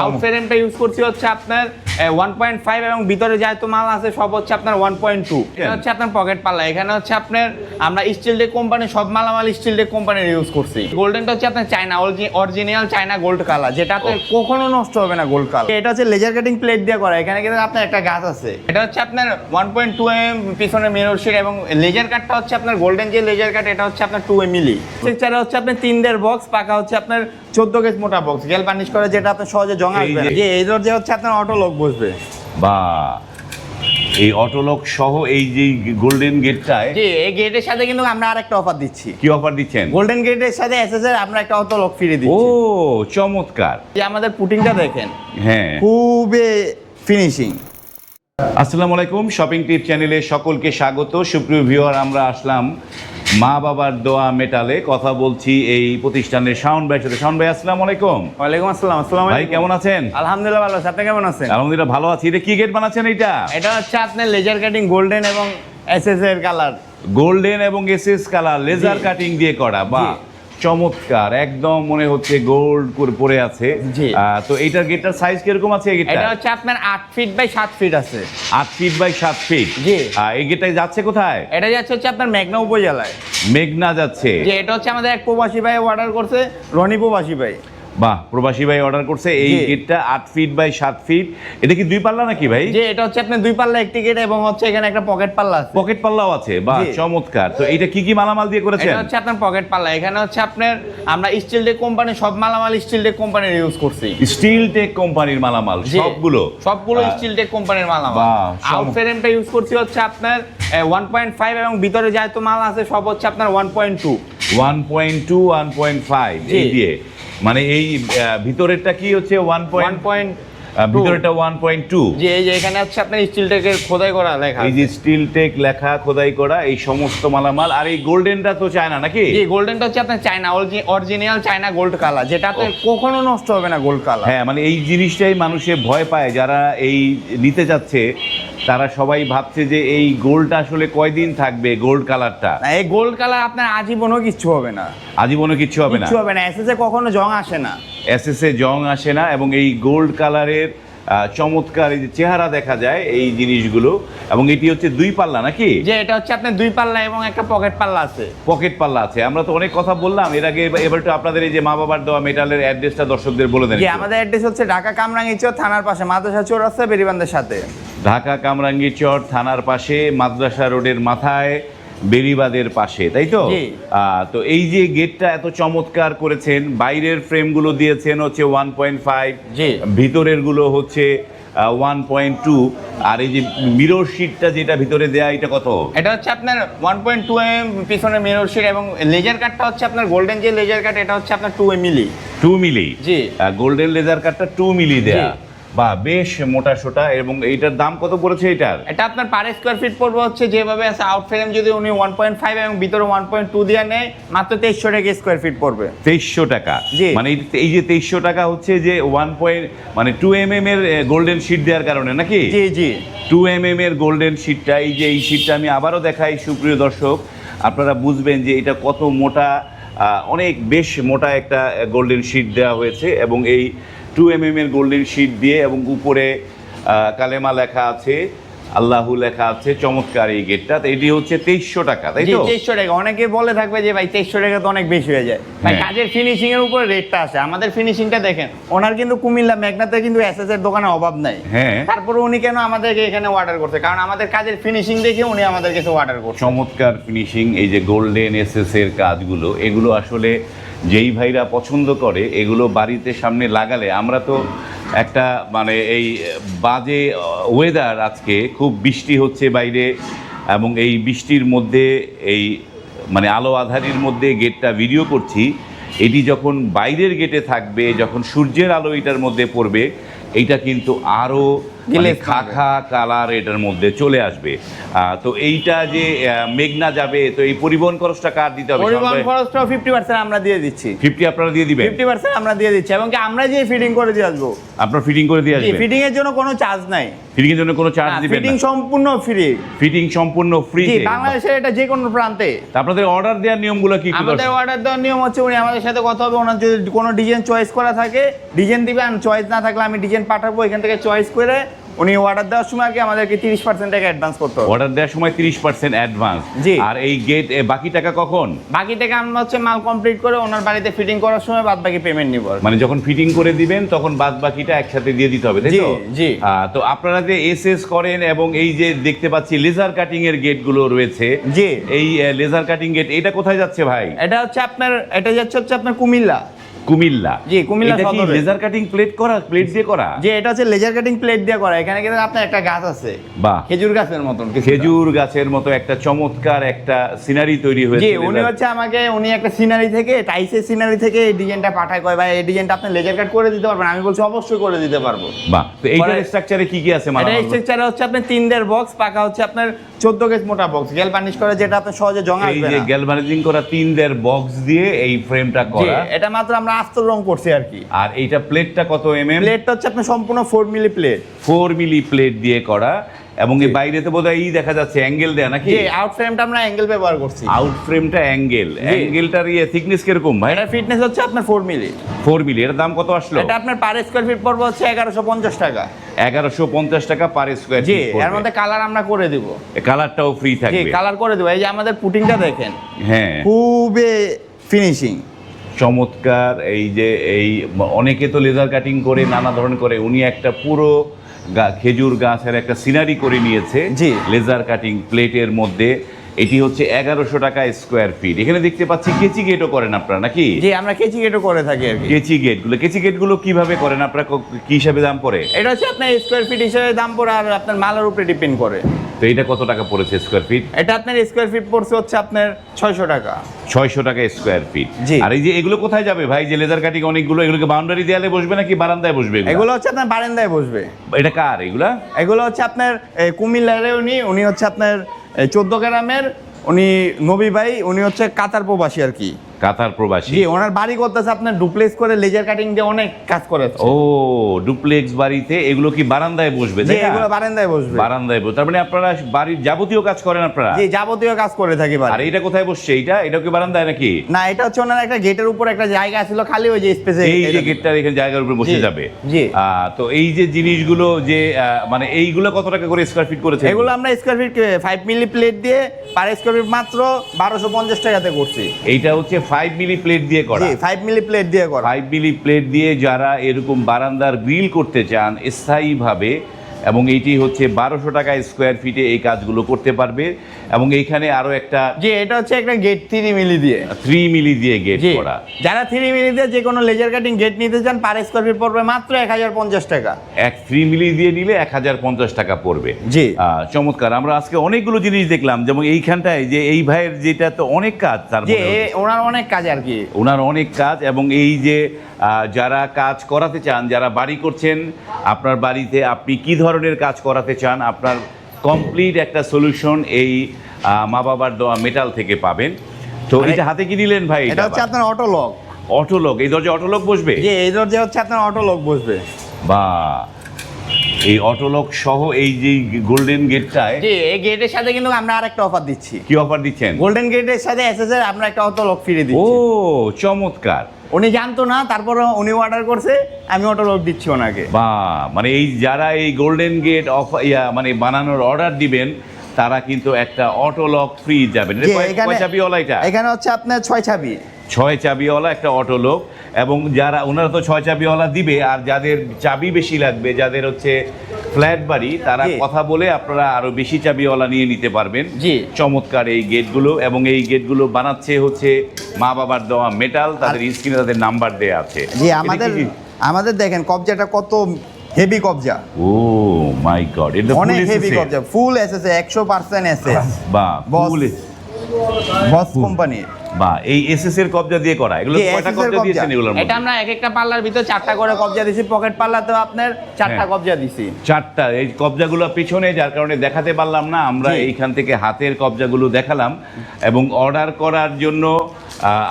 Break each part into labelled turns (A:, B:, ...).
A: Out ফ্রেমটা use করছি হচ্ছে আপনার ওয়ান পয়েন্ট ফাইভ এবং ভিতরে যা তো মাল আছে সব হচ্ছে আপনার ওয়ান পয়েন্ট টু এটা হচ্ছে আপনার পকেট পাল্লা এখানে হচ্ছে আপনার আমরা স্টিল ডে কোম্পানি সব মালামাল স্টিল ডে কোম্পানির ইউজ করছি। গোল্ডেনটা হচ্ছে আপনার China original China gold colour যেটাতে কখনো নষ্ট হবে না গোল্ড কালার এটা হচ্ছে লেজার কাটিং প্লেট দিয়ে করা। এখানে কিন্তু আপনার একটা গাছ আছে। এটা হচ্ছে আপনার ওয়ান পয়েন্ট টু এম পিছনে মিরর শিট এবং লেজার কাটটা হচ্ছে আপনার গোল্ডেন যে লেজার কাট এটা হচ্ছে আপনার টু এম মিলি স্ট্রাকচারে হচ্ছে আপনার তিন দের বক্স পাকা হচ্ছে আপনার চোদ্দ গেজ মোটা বক্স গেল পানিশ করে যেটা আপনার সহজে জং
B: এই
A: আসবে
B: যে-
A: এই দরজা হচ্ছে আপনার অটো লক বসবে।
B: বা এই অটোলক সহ এই যে গোল্ডেন গেটটায়
A: জি এই গেটের সাথে কিন্তু আমরা আরেকটা অফার দিচ্ছি।
B: কি অফার দিচ্ছেন?
A: গোল্ডেন গেটের সাথে এসএসআর আমরা একটা অটো ফিরে দিচ্ছি।
B: ও চমৎকার।
A: যে আমাদের পুটিংটা দেখেন।
B: হ্যাঁ।
A: খুবই ফিনিশিং
B: আসসালামু আলাইকুম শপিং টিপ চ্যানেলে সকলকে স্বাগত। সুপ্রিয় ভিউয়ার আমরা আসলাম মা বাবার দোয়া মেটালে কথা বলছি এই প্রতিষ্ঠানের শাওন ভাইয়ের সাথে। শাওন ভাই আসসালামু আলাইকুম।
A: ওয়ালাইকুম আসসালাম আসসালাম
B: ভাই কেমন আছেন?
A: আলহামদুলিল্লাহ ভালো আছি আপনি কেমন আছেন?
B: আলহামদুলিল্লাহ ভালো আছি। এটা কি গেট বানাচ্ছেন এটা
A: এটা হচ্ছে আপনার লেজার কাটিং গোল্ডেন এবং এসএস এর কালার
B: গোল্ডেন এবং এসএস কালার লেজার কাটিং দিয়ে করা বা। চমৎকার একদম মনে হচ্ছে গোল্ড করে পড়ে আছে। তো এটার গেটটার সাইজ কীরকম আছে এই
A: এটা হচ্ছে আপনার 8 ফিট বাই 7 ফিট আছে।
B: 8 ফিট বাই 7 ফিট
A: জি।
B: এই গেটটা যাচ্ছে কোথায়?
A: এটা যাচ্ছে হচ্ছে আপনার মেঘনা উপজেলায়।
B: মেঘনা যাচ্ছে।
A: যে এটা হচ্ছে আমাদের এক প্রবাসী ভাই অর্ডার করছে রনি প্রবাসী ভাই।
B: বাহ প্রবাসী ভাই অর্ডার করছে এই গেটটা আট ফিট বাই সাত ফিট এটা কি দুই পাল্লা নাকি ভাই?
A: যে এটা হচ্ছে আপনার দুই পাল্লা একটি গেট এবং হচ্ছে এখানে একটা পকেট পাল্লা আছে।
B: পকেট পাল্লাও আছে বাহ চমৎকার। তো এটা কি কি মালামাল দিয়ে করেছেন?
A: এটা হচ্ছে আপনার পকেট পাল্লা। এখানে হচ্ছে আপনার আমরা স্টিল ডে কোম্পানি সব মালামাল স্টিল ডে কোম্পানির ইউজ করছি।
B: স্টিল টেক কোম্পানির মালামাল। সবগুলো?
A: সবগুলো স্টিল টেক কোম্পানির মালামাল। আউট ফ্রেমটা ইউজ করছি হচ্ছে আপনার ওয়ান পয়েন্ট ফাইভ এবং ভিতরে যা তো মাল আছে সব হচ্ছে আপনার one point two
B: one point two one point five. এই দিয়ে। মানে এই ভিতরেরটা কি হচ্ছে? ওয়ান পয়েন্ট
A: পয়েন্ট
B: ভিতরেরটা ওয়ান পয়েন্ট টু
A: যে এই যে এখানে হচ্ছে আপনার স্টিল টেকের খোদাই করা লেখা
B: এই যে স্টিল টেক লেখা খোদাই করা এই সমস্ত মালামাল। আর এই গোল্ডেনটা তো চায় না নাকি?
A: যে গোল্ডেনটা হচ্ছে আপনার China original China gold colour যেটাতে কখনো নষ্ট হবে না গোল্ড কালার
B: হ্যাঁ মানে এই জিনিসটাই মানুষে ভয় পায় যারা এই নিতে যাচ্ছে তারা সবাই ভাবছে যে এই গোল্ডটা আসলে কয়দিন থাকবে গোল্ড কালারটা
A: এই গোল্ড কালার আপনার আজীবনও কিচ্ছু হবে না।
B: আজীবনও কিচ্ছু হবে না।
A: কিচ্ছু হবে না এসএসএ কখনো জং আসে না।
B: এসএসএ জং আসে না এবং এই গোল্ড কালারের চমৎকার এই যে চেহারা দেখা যায় এই জিনিসগুলো এবং এটি হচ্ছে দুই পাল্লা নাকি?
A: যে এটা হচ্ছে আপনার দুই পাল্লা এবং একটা পকেট পাল্লা আছে।
B: পকেট পাল্লা আছে। আমরা তো অনেক কথা বললাম এর আগে এবার- একটু আপনাদের এই যে মা বাবার দেওয়া মেটালের অ্যাড্রেসটা দর্শকদের বলে দেন
A: আমাদের অ্যাড্রেস হচ্ছে ঢাকা কামরাঙ্গি কামরাঙ্গিচর থানার পাশে মাদ্রাসা চৌরাস্তা বেরিবান্ধের সাথে।
B: ঢাকা কামরাঙ্গীরচর থানার পাশে মাদ্রাসা রোডের মাথায় বেরিবাদের পাশে তাই তো? তো এই যে গেটটা এত চমৎকার করেছেন বাইরের ফ্রেমগুলো দিয়েছেন হচ্ছে ওয়ান পয়েন্ট ফাইভ ভিতরেরগুলো হচ্ছে ওয়ান পয়েন্ট টু আর এই যে মিরর শিটটা যেটা ভিতরে দেয়া এটা কত?
A: এটা হচ্ছে আপনার ওয়ান পয়েন্ট টু এম পিছনে মিরর শিট এবং লেজার কাটটা হচ্ছে আপনার গোল্ডেন যে লেজার কাট এটা হচ্ছে আপনার টু মিলি
B: টু মিলি
A: জি।
B: গোল্ডেন লেজার কাটটা টু মিলি দেয়া। বা বেশ মোটা সোটা এবং এইটার দাম কত পড়েছে এটার?
A: এটা আপনার পার স্কোয়ার ফিট পড়বে হচ্ছে যেভাবে আছে আউট ফ্রেম যদি উনি ওয়ান পয়েন্ট ফাইভ এবং ভিতরে ওয়ান পয়েন্ট টু দিয়ে নেয় মাত্র তেইশশো টাকা স্কোয়ার ফিট পড়বে।
B: তেইশশো টাকা?
A: জি।
B: মানে এই- যে তেইশশো টাকা হচ্ছে যে ওয়ান পয়েন্ট মানে টু এম এম এর গোল্ডেন শিট দেওয়ার কারণে নাকি?
A: জি জি।
B: টু এম এম এর গোল্ডেন শিটটা এই যে এই শিটটা আমি আবারও দেখাই সুপ্রিয় দর্শক আপনারা বুঝবেন যে এটা কত মোটা অনেক বেশ মোটা একটা গোল্ডেন শিট দেওয়া হয়েছে এবং এই টু এম এম এর গোল্ডেন শিট দিয়ে এবং উপরে কালেমা লেখা আছে। আল্লাহু লেখা আছে চমৎকার এই গেটটা। এটি হচ্ছে তেইশশো টাকা তাই তো?
A: তেইশশো টাকা। অনেকে বলে থাকবে যে ভাই তেইশশো টাকা তো অনেক বেশি হয়ে যায়। ভাই
B: হ্যাঁ।
A: কাজের ফিনিশিং এর উপরে রেটটা আছে। আমাদের ফিনিশিংটা দেখেন ওনার কিন্তু কুমিল্লা মেঘনাতে কিন্তু এসএস এর দোকানে অভাব নাই।
B: হ্যাঁ।
A: তারপরে উনি কেন আমাদেরকে এখানে অর্ডার করছে? কারণ আমাদের কাজের ফিনিশিং দেখে উনি আমাদের কাছে অর্ডার করছে।
B: চমৎকার ফিনিশিং এই যে গোল্ডেন এসএস এর কাজগুলো এগুলো আসলে যেই ভাইরা পছন্দ করে এগুলো বাড়িতে সামনে লাগালে আমরা তো একটা মানে এই বাজে ওয়েদার আজকে, খুব বৃষ্টি হচ্ছে বাইরে এবং এই বৃষ্টির মধ্যে, এই মানে আলো আধারির মধ্যে গেটটা ভিডিও করছি। এটি যখন বাইরের গেটে থাকবে, যখন সূর্যের আলো এটার মধ্যে পড়বে এটা কিন্তু আরও খাখা কালার এটার মধ্যে চলে আসবে। তো এইটা যে মেঘনা যাবে তো এই পরিবহন খরচটা কার দিতে হবে
A: পরিবহন খরচটাও ফিফটি পার্সেন্ট আমরা দিয়ে দিচ্ছি।
B: ফিফটি আপনারা দিয়ে দিবেন?
A: ফিফটি পার্সেন্ট আমরা দিয়ে দিচ্ছি এবং আমরা যে ফিটিং করে দিয়ে আসব।
B: আপনার ফিটিং করে দিয়ে আসবেন?
A: ফিটিং এর জন্য কোনো চার্জ নাই।
B: ফিটিং এর জন্য কোনো চার্জ দিবেন
A: ফিটিং সম্পূর্ণ ফ্রি
B: ফিটিং সম্পূর্ণ ফ্রি
A: জি বাংলাদেশের এটা যে কোনো প্রান্তে।
B: আপনাদের অর্ডার দেওয়ার নিয়মগুলো কি কি
A: আমাদের অর্ডার দেওয়ার নিয়ম হচ্ছে উনি আমাদের সাথে কথা হবে ওনার যদি কোনো ডিজাইন চয়েস করা থাকে ডিজাইন দিবে আর চয়েস না থাকলে আমি ডিজাইন পাঠাবো এখান থেকে চয়েস করে উনি অর্ডার দেওয়ার সময় আগে আমাদেরকে তিরিশ পার্সেন্ট টাকা অ্যাডভান্স করতে হবে।
B: অর্ডার দেওয়ার সময় তিরিশ পার্সেন্ট অ্যাডভান্স
A: জি।
B: আর এই গেট বাকি টাকা কখন?
A: বাকি টাকা আমরা হচ্ছে মাল কমপ্লিট করে ওনার বাড়িতে ফিটিং করার সময় বাদ বাকি পেমেন্ট নিব
B: মানে যখন ফিটিং করে দিবেন তখন বাদ বাকিটা একসাথে দিয়ে দিতে হবে তাই
A: জি,
B: তো?
A: জি।
B: তো আপনারা যে এস এস করেন এবং এই যে দেখতে পাচ্ছি লেজার কাটিং এর গেটগুলো রয়েছে
A: জি।
B: এই লেজার কাটিং গেট এটা কোথায় যাচ্ছে ভাই?
A: এটা হচ্ছে আপনার এটা যাচ্ছে হচ্ছে আপনার কুমিল্লা।
B: কুমিল্লা।
A: জি, কুমিল্লা
B: এটা কি
A: সদরে।
B: লেজার কাটিং প্লেট করা প্লেট দিয়ে করা?
A: যে এটা হচ্ছে লেজার কাটিং প্লেট দিয়ে করা। এখানে কিন্তু আপনার একটা গাছ আছে।
B: বাহ।
A: খেজুর গাছের মতন কিছুটা।
B: খেজুর গাছের মতো একটা চমৎকার একটা সিনারি তৈরি
A: জি
B: হয়েছে
A: উনি হচ্ছে আমাকে উনি একটা সিনারি থেকে টাইসের সিনারি থেকে এই ডিজাইনটা পাঠায়। কয় ভাই এই ডিজাইনটা আপনি লেজার কাট করে দিতে পারবেন। আমি বলছি অবশ্যই করে দিতে পারব।
B: বাহ। তো এইটার
A: পরে-
B: স্ট্রাকচারে কি কি আছে
A: এটা
B: মালামাল?
A: স্ট্রাকচারে হচ্ছে আপনার তিন দের বক্স পাকা হচ্ছে আপনার চোদ্দ গেজ মোটা বক্স গেল বার্নিশ করে যেটা আপনার সহজে জং
B: এই
A: আসবে
B: যে
A: না।
B: গ্যালভানাইজিং করা তিন দের বক্স দিয়ে এই ফ্রেমটা
A: জি,
B: করা।
A: এটা মাত্র আমরা আস্তর রং করছি আর কি।
B: আর এইটা প্লেটটা কত এম এম
A: প্লেটটা হচ্ছে আপনার সম্পূর্ণ four milli plate
B: four milli plate দিয়ে করা। এবং এই বাইরে তো বোধহয় দেখা যাচ্ছে অ্যাঙ্গেল দেয়া নাকি?
A: আউট ফ্রেমটা আমরা অ্যাঙ্গেল ব্যবহার করছি।
B: আউট ফ্রেমটা অ্যাঙ্গেল অ্যাঙ্গেলটার ইয়ে থিকনেস কীরকম ভাই?
A: এটা ফিটনেস হচ্ছে আপনার ফোর মিলি
B: ফোর মিলি এর দাম কত আসলো?
A: এটা আপনার পার স্কোয়ার ফিট পড়বে হচ্ছে এগারোশো পঞ্চাশ টাকা।
B: এগারোশো পঞ্চাশ টাকা পার স্কোয়ার
A: জি এর মধ্যে কালার আমরা করে দিব।
B: কালারটাও ফ্রি থাকবে।
A: কালার করে দেবো। এই যে আমাদের পুটিংটা দেখেন।
B: হ্যাঁ।
A: খুবই ফিনিশিং
B: চমৎকার এই যে এই অনেকে তো লেজার কাটিং করে নানা ধরনের করে উনি একটা পুরো গা- খেজুর গাছের একটা সিনারি করে নিয়েছে
A: জি।
B: লেজার কাটিং প্লেটের মধ্যে এটি হচ্ছে এগারোশো টাকা স্কোয়ার ফিট এখানে দেখতে পাচ্ছি কেচি গেটও করেন আপনারা নাকি?
A: জি আমরা কেচি কেটো করে থাকি আর কি।
B: কেচি গেটগুলো কেচি গেটগুলো কীভাবে করেন আপনারা? কি হিসাবে দাম পড়ে?
A: এটা হচ্ছে আপনার স্কোয়ার ফিট হিসাবে দাম পড়ে আর আপনার মালের উপরে ডিপেন্ড করে।
B: তো এটা কত টাকা পড়েছে স্কোয়ার ফিট
A: এটা আপনার স্কোয়ার ফিট পড়ছে হচ্ছে আপনার ছয়শো টাকা।
B: ছয়শো টাকা স্কোয়ার ফিট। আর এই যে এগুলো কোথায় যাবে ভাই? যে লেজার কাটিং অনেকগুলো এগুলোকে বাউন্ডারি দেয়ালে বসবে নাকি বারান্দায় বসবে এগুলো?
A: হচ্ছে আপনার বারান্দায় বসবে।
B: এটা কার এগুলা?
A: এগুলো হচ্ছে আপনার কুমিল্লারে উনি উনি হচ্ছে আপনার চোদ্দ গ্রামের উনি নবী ভাই উনি হচ্ছে কাতার প্রবাসী আর কি।
B: কাতার প্রবাসী।
A: জি ওনার বাড়ি করতেছে আপনার ডুপ্লেক্স করে লেজার কাটিং দিয়ে অনেক কাজ করেছে।
B: ও ডুপ্লেক্স বাড়িতে এগুলো কি বারান্দায় বসবে
A: জি এগুলো বারান্দায় বসবে।
B: বারান্দায় বসবে তার মানে আপনারা বাড়ির যাবতীয় কাজ করেন আপনারা?
A: জি যাবতীয় কাজ করে থাকি
B: আর এটা কোথায় বসছে এটা এটা কি বারান্দায় নাকি?
A: না এটা হচ্ছে ওনার একটা গেটের উপর একটা জায়গা ছিল খালি ওই যে স্পেসে
B: এই যে গেটটার এখানে জায়গার উপরে বসে যাবে।
A: জি।
B: তো এই যে জিনিসগুলো যে মানে এইগুলো কত টাকা করে স্কোয়ার ফিট করেছে?
A: এগুলো আমরা square feet five milli plate দিয়ে পার স্কোয়ার ফিট মাত্র বারোশো পঞ্চাশ টাকাতে করছি।
B: এইটা হচ্ছে ফাইভ মিলি প্লেট দিয়ে করা।
A: ফাইভ মিলি প্লেট দিয়ে করা।
B: ফাইভ মিলি প্লেট দিয়ে যারা এরকম বারান্দার গ্রিল করতে চান স্থায়ীভাবে এবং এইটি হচ্ছে বারোশো টাকা স্কোয়ার ফিটে এই কাজগুলো করতে পারবে। এবং এইখানে আরও একটা
A: যে এটা হচ্ছে একটা গেট থ্রি মিলি দিয়ে।
B: থ্রি মিলি দিয়ে গেট করা।
A: যারা থ্রি মিলি দিয়ে যে কোনো লেজার কাটিং গেট নিতে চান পার স্কোয়ার ফিট পড়বে মাত্র এক হাজার পঞ্চাশ টাকা।
B: এক থ্রি মিলি দিয়ে নিলে এক হাজার পঞ্চাশ টাকা পড়বে।
A: জি।
B: চমৎকার। আমরা আজকে অনেকগুলো জিনিস দেখলাম যেমন এইখানটায় যে এই ভাইয়ের যেটা তো অনেক কাজ তার
A: ওনার অনেক কাজ আর কি।
B: ওনার অনেক কাজ এবং এই যে যারা কাজ করাতে চান যারা বাড়ি করছেন আপনার বাড়িতে আপনি কি ধরনের কাজ করাতে চান আপনার কমপ্লিট একটা সলিউশন এই মা বাবার দেওয়া মেটাল থেকে পাবেন। তো
A: মানে-
B: এটা হাতে কি নিলেন ভাই?
A: এটা হচ্ছে আপনার অটোলক
B: অটোলক এই দরজা অটোলক বসবে?
A: যে এই দরজা হচ্ছে আপনার অটোলক বসবে।
B: বা এই অটোলক সহ এই যে গোল্ডেন গেটটায়
A: জি এই গেটের সাথে কিন্তু আমরা আরেকটা অফার দিচ্ছি।
B: কি অফার দিচ্ছেন?
A: গোল্ডেন গেটের সাথে এসএসএর আমরা একটা অটো লক ফিরে
B: ও চমৎকার।
A: উনি জানতো না তারপর উনি অর্ডার করছে আমি অটো অফ দিচ্ছি ওনাকে।
B: বা মানে এই যারা এই গোল্ডেন গেট অফ ইয়া মানে বানানোর অর্ডার দিবেন তারা কিন্তু একটা অটো লক ফ্রি যাবেন। এটা
A: এখানে হচ্ছে আপনার ছয় চাবি।
B: ছয় চাবিওয়ালা একটা অটো লক এবং যারা ওনারা তো ছয় চাবিওয়ালা দিবে আর যাদের চাবি বেশি লাগবে যাদের হচ্ছে ফ্ল্যাট বাড়ি তারা কথা বলে আপনারা আরও বেশি চাবিওয়ালা নিয়ে নিতে পারবেন।
A: জি।
B: চমৎকার এই গেটগুলো এবং এই গেটগুলো বানাচ্ছে হচ্ছে মা বাবার দেওয়া মেটাল তাদের স্ক্রিনে তাদের নাম্বার দেয়া আছে।
A: জি আমাদের আমাদের দেখেন কবজাটা কত হেভি কবজা।
B: ও মাই গড এটা
A: অনেক
B: ফুল
A: হেভি কবজা ফুল এসএস একশো পার্সেন্ট এসএস
B: বা
A: বস।
B: ফুল
A: বস কোম্পানি
B: বা এই এসএস এর কবজা দিয়ে করা এগুলো কয়টা কবজা। দিয়েছেন এগুলোর
A: এটা আমরা এক একটা পাল্লার ভিতর চারটা করে কবজা দিছি পকেট পাল্লাতেও আপনার চারটা
B: হ্যাঁ।
A: কবজা দিছি
B: চারটা এই কবজাগুলো পিছনে যার কারণে দেখাতে পারলাম না আমরা এইখান থেকে হাতের কবজাগুলো দেখালাম এবং অর্ডার করার জন্য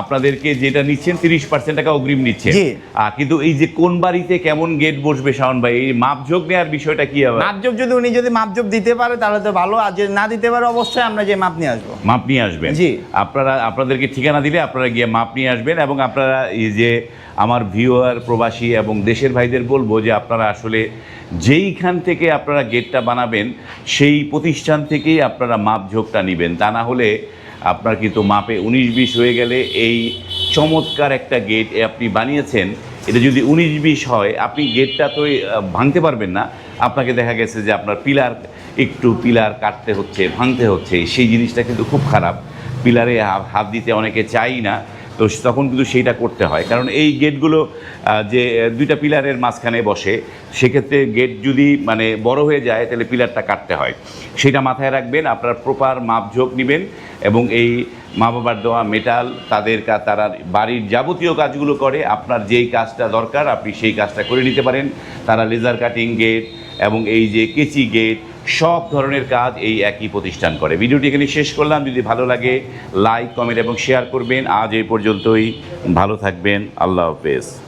B: আপনাদেরকে যেটা নিচ্ছেন তিরিশ পার্সেন্ট টাকা অগ্রিম। আহ, কিন্তু এই যে কোন বাড়িতে কেমন গেট বসবে শাওন ভাই এই মাপঝোক নেওয়ার বিষয়টা কি হবে
A: মাপজোপ যদি উনি যদি মাপজোপ দিতে পারে তাহলে তো ভালো। আর যদি না দিতে পারে অবশ্যই আমরা যে মাপ নিয়ে আসব।
B: মাপ নিয়ে আসবেন।
A: জি।
B: আপনারা আপনাদেরকে ঠিকানা দিলে আপনারা গিয়ে মাপ নিয়ে আসবেন এবং আপনারা এই যে আমার ভিউয়ার প্রবাসী এবং দেশের ভাইদের বলব যে আপনারা আসলে যেইখান থেকে আপনারা গেটটা বানাবেন সেই প্রতিষ্ঠান থেকেই আপনারা মাপ ঝোঁকটা নেবেন। তা না হলে আপনার কিন্তু মাপে উনিশ বিশ হয়ে গেলে এই চমৎকার একটা গেট আপনি বানিয়েছেন। এটা যদি উনিশ বিশ হয়, আপনি গেটটা তো ভাঙতে পারবেন না। আপনাকে দেখা গেছে যে আপনার পিলার, একটু পিলার কাটতে হচ্ছে, ভাঙতে হচ্ছে। সেই জিনিসটা কিন্তু খুব খারাপ। পিলারে হাত দিতে অনেকে চাই না। তো তখন কিন্তু সেইটা করতে হয়। কারণ এই গেটগুলো যে দুইটা পিলারের মাঝখানে বসে, সেক্ষেত্রে গেট যদি মানে বড় হয়ে যায়, তাহলে পিলারটা কাটতে হয়। সেটা মাথায় রাখবেন, আপনার প্রপার মাপঝোঁক নেবেন এবং এই মা বাবার দেওয়া মেটাল তাদের কা- তারা বাড়ির যাবতীয় কাজগুলো করে, আপনার যেই কাজটা দরকার, আপনি সেই কাজটা করে নিতে পারেন। তারা লেজার কাটিং গেট এবং এই যে কেচি গেট, সব ধরনের কাজ এই একই প্রতিষ্ঠান করে। ভিডিওটি এখানে শেষ করলাম। যদি ভালো লাগে, লাইক, কমেন্ট এবং শেয়ার করবেন। আজ এই পর্যন্তই। ভালো থাকবেন। আল্লাহ হাফেজ।